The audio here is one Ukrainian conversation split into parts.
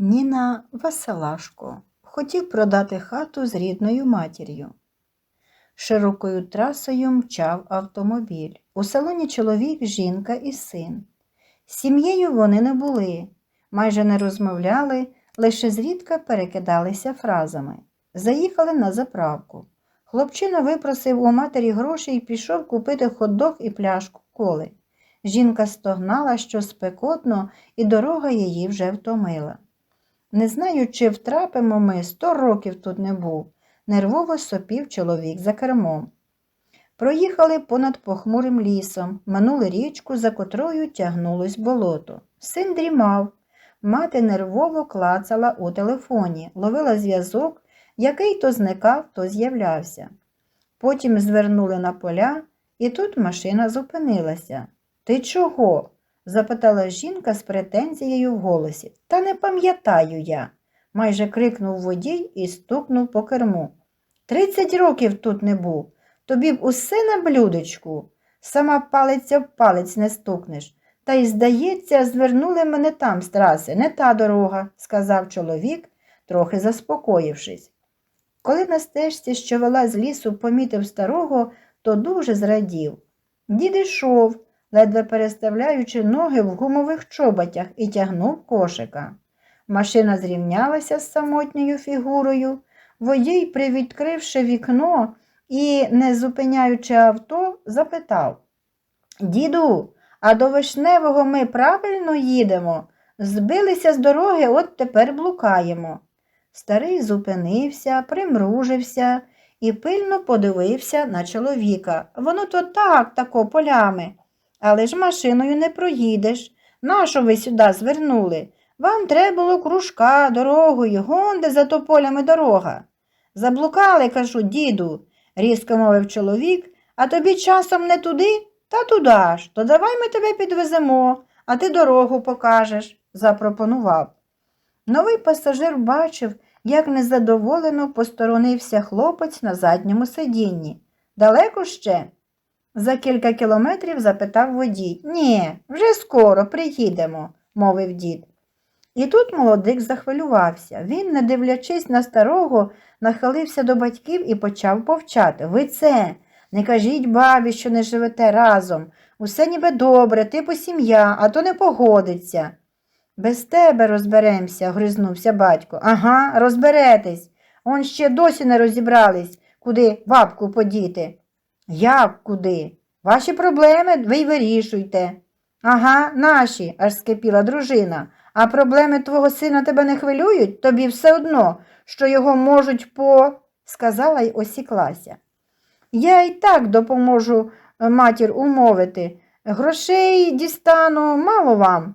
Ніна Василашко хотів продати хату з рідною матір'ю. Широкою трасою мчав автомобіль. У салоні чоловік, жінка і син. Сім'єю вони не були, майже не розмовляли, лише зрідка перекидалися фразами. Заїхали на заправку. Хлопчина випросив у матері гроші і пішов купити хот-дог і пляшку коли. Жінка стогнала, що спекотно, і дорога її вже втомила. Не знаю, чи втрапимо ми, сто років тут не був, нервово сопів чоловік за кермом. Проїхали понад похмурим лісом, минули річку, за котрою тягнулось болото. Син дрімав. Мати нервово клацала у телефоні, ловила зв'язок, який то зникав, то з'являвся. Потім звернули на поля, і тут машина зупинилася. Ти чого? Запитала жінка з претензією в голосі. Та не пам'ятаю я, майже крикнув водій і стукнув по керму. Тридцять років тут не був. Тобі б усе на блюдечку. Сама палиця в палець не стукнеш. Та й, здається, звернули мене там з траси, не та дорога, сказав чоловік, трохи заспокоївшись. Коли на стежці, що вела з лісу, помітив старого, то дуже зрадів. Дід ішов, ледве переставляючи ноги в гумових чоботях і тягнув кошика. Машина зрівнялася з самотньою фігурою. Водій, привідкривши вікно і, не зупиняючи авто, запитав Діду, а до вишневого ми правильно їдемо? Збилися з дороги, от тепер блукаємо. Старий зупинився, примружився і пильно подивився на чоловіка. Воно то так, тако полями. Але ж машиною не проїдеш. Нащо ви сюди звернули? Вам треба було кружка дорогою, гонде за тополями дорога. Заблукали, кажу, діду, різко мовив чоловік, а тобі часом не туди, та туди ж. То давай ми тебе підвеземо, а ти дорогу покажеш, запропонував. Новий пасажир бачив, як незадоволено посторонився хлопець на задньому сидінні. Далеко ще? За кілька кілометрів запитав водій. Ні, вже скоро приїдемо, мовив дід. І тут молодик захвилювався. Він, не дивлячись на старого, нахилився до батьків і почав повчати. Ви це, не кажіть бабі, що не живете разом. Усе ніби добре, типу сім'я, а то не погодиться. Без тебе розберемося, гризнувся батько. Ага, розберетесь. Он ще досі не розібрались, куди бабку подіти. Як куди? Ваші проблеми ви й вирішуйте. Ага, наші, аж скипіла дружина. А проблеми твого сина тебе не хвилюють, тобі все одно, що його можуть по. сказала й осіклася. Я й так допоможу е, матір умовити. Грошей дістану мало вам.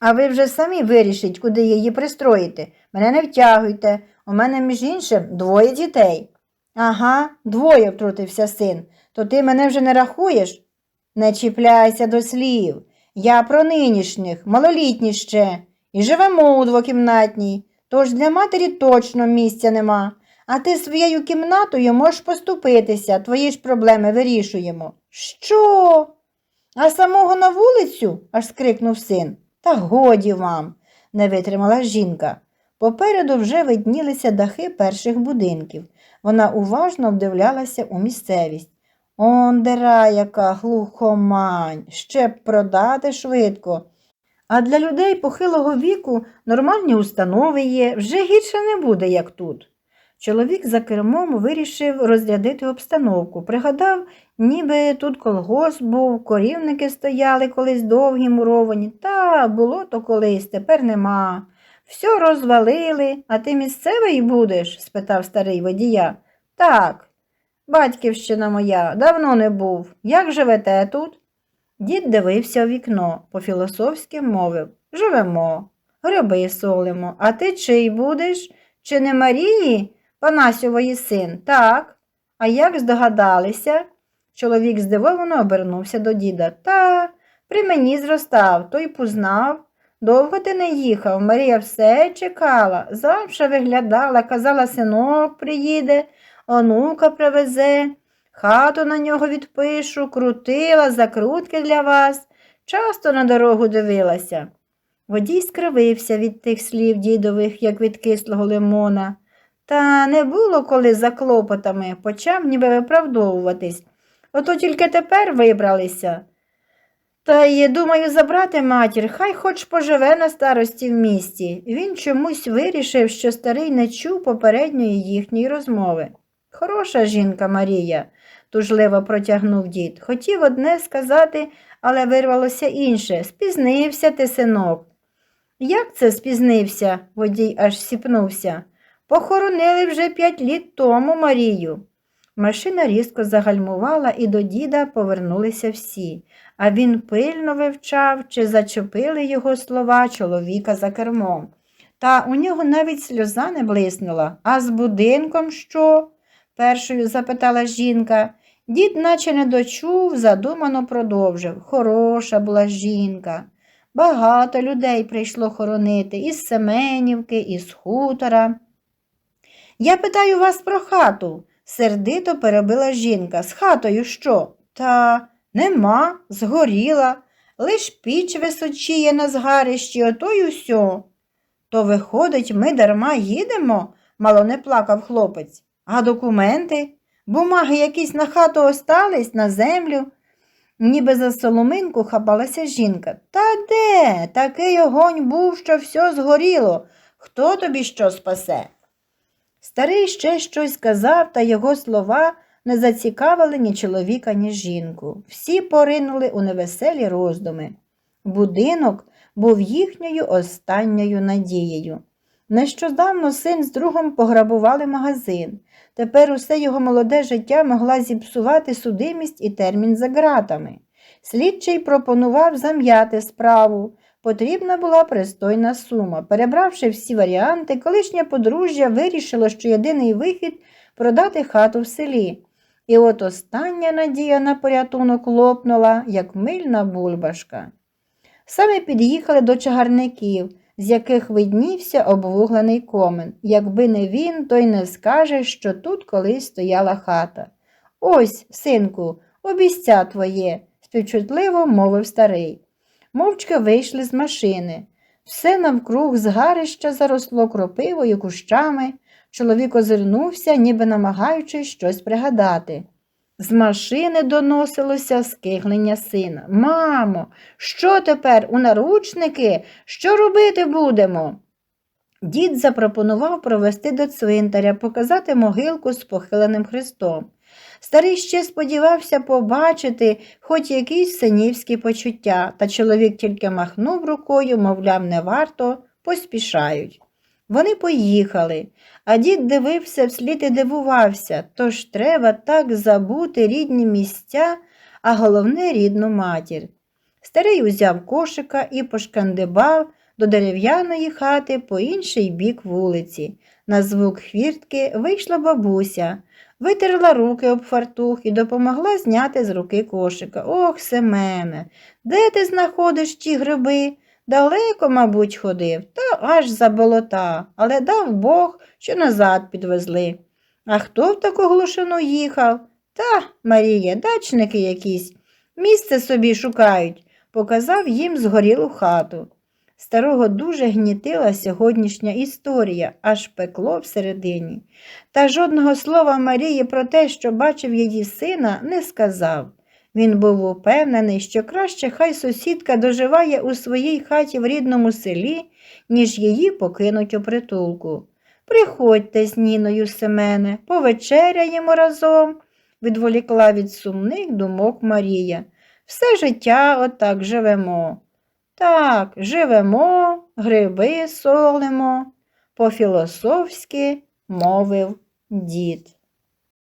А ви вже самі вирішіть, куди її пристроїти. Мене не втягуйте. У мене, між іншим, двоє дітей. Ага, двоє, втрутився син. То ти мене вже не рахуєш? Не чіпляйся до слів. Я про нинішніх, малолітні ще, і живемо у двокімнатній, тож для матері точно місця нема. А ти своєю кімнатою можеш поступитися, твої ж проблеми вирішуємо. Що? А самого на вулицю? аж скрикнув син. Та годі вам, не витримала жінка. Попереду вже виднілися дахи перших будинків. Вона уважно вдивлялася у місцевість. Он дира, яка глухомань, ще б продати швидко. А для людей похилого віку нормальні установи є, вже гірше не буде, як тут. Чоловік за кермом вирішив розрядити обстановку. Пригадав, ніби тут колгосп був, корівники стояли колись довгі муровані. Та було то колись, тепер нема. Все розвалили, а ти місцевий будеш? спитав старий водія. Так, батьківщина моя, давно не був. Як живете тут? Дід дивився у вікно, по-філософськи мовив Живемо, гриби солимо. А ти чий будеш? Чи не Марії, Панасьової син? Так. А як здогадалися? Чоловік здивовано обернувся до діда. Та при мені зростав, той познав. Довго ти не їхав, Марія все чекала, завжди виглядала, казала, синок приїде, онука привезе, хату на нього відпишу, крутила, закрутки для вас, часто на дорогу дивилася. Водій скривився від тих слів дідових, як від кислого лимона. Та не було коли за клопотами, почав ніби виправдовуватись. Ото тільки тепер вибралися. Та й думаю забрати матір, хай хоч поживе на старості в місті. Він чомусь вирішив, що старий не чув попередньої їхньої розмови. Хороша жінка Марія, тужливо протягнув дід. Хотів одне сказати, але вирвалося інше. Спізнився ти, синок. Як це спізнився? водій аж сіпнувся. Похоронили вже п'ять літ тому Марію. Машина різко загальмувала, і до діда повернулися всі, а він пильно вивчав, чи зачепили його слова чоловіка за кермом. Та у нього навіть сльоза не блиснула. А з будинком що? першою запитала жінка. Дід, наче не дочув, задумано продовжив. Хороша була жінка. Багато людей прийшло хоронити із Семенівки, із хутора. Я питаю вас про хату, сердито перебила жінка. З хатою що? Та нема, згоріла, лиш піч височіє на згарищі, ото й усьо. То, виходить, ми дарма їдемо, мало не плакав хлопець. А документи? Бумаги якісь на хату остались, на землю. Ніби за соломинку хапалася жінка. Та де? Такий огонь був, що все згоріло. Хто тобі що спасе? Старий ще щось сказав, та його слова не зацікавили ні чоловіка, ні жінку. Всі поринули у невеселі роздуми. Будинок був їхньою останньою надією. Нещодавно син з другом пограбували магазин. Тепер усе його молоде життя могла зіпсувати судимість і термін за ґратами. Слідчий пропонував зам'яти справу. Потрібна була пристойна сума. Перебравши всі варіанти, колишнє подружжя вирішило, що єдиний вихід продати хату в селі. І от остання надія на порятунок лопнула, як мильна бульбашка. Саме під'їхали до чагарників, з яких виднівся обвуглений комен. Якби не він, то й не скаже, що тут колись стояла хата. Ось, синку, обіця твоє, співчутливо мовив старий. Мовчки вийшли з машини. Все навкруг згарища заросло кропивою, кущами. Чоловік озирнувся, ніби намагаючись щось пригадати. З машини доносилося скиглення сина. Мамо, що тепер у наручники? Що робити будемо? Дід запропонував провести до цвинтаря, показати могилку з похиленим хрестом. Старий ще сподівався побачити хоч якісь синівські почуття, та чоловік тільки махнув рукою, мовляв, не варто, поспішають. Вони поїхали, а дід дивився вслід і дивувався, тож треба так забути рідні місця, а головне рідну матір. Старий узяв кошика і пошкандибав до дерев'яної хати по інший бік вулиці. На звук хвіртки вийшла бабуся, витерла руки об фартух і допомогла зняти з руки кошика. Ох, Семене, де ти знаходиш ті гриби? Далеко, мабуть, ходив, та аж за болота, але дав Бог, що назад підвезли. А хто в таку глушину їхав? Та, Марія, дачники якісь. Місце собі шукають, показав їм згорілу хату. Старого дуже гнітила сьогоднішня історія, аж пекло всередині. Та жодного слова Марії про те, що бачив її сина, не сказав. Він був упевнений, що краще хай сусідка доживає у своїй хаті в рідному селі, ніж її покинуть у притулку. Приходьте з Ніною Семене, повечеряємо разом, відволікла від сумних думок Марія. Все життя отак живемо. Так, живемо, гриби солимо, по-філософськи мовив дід.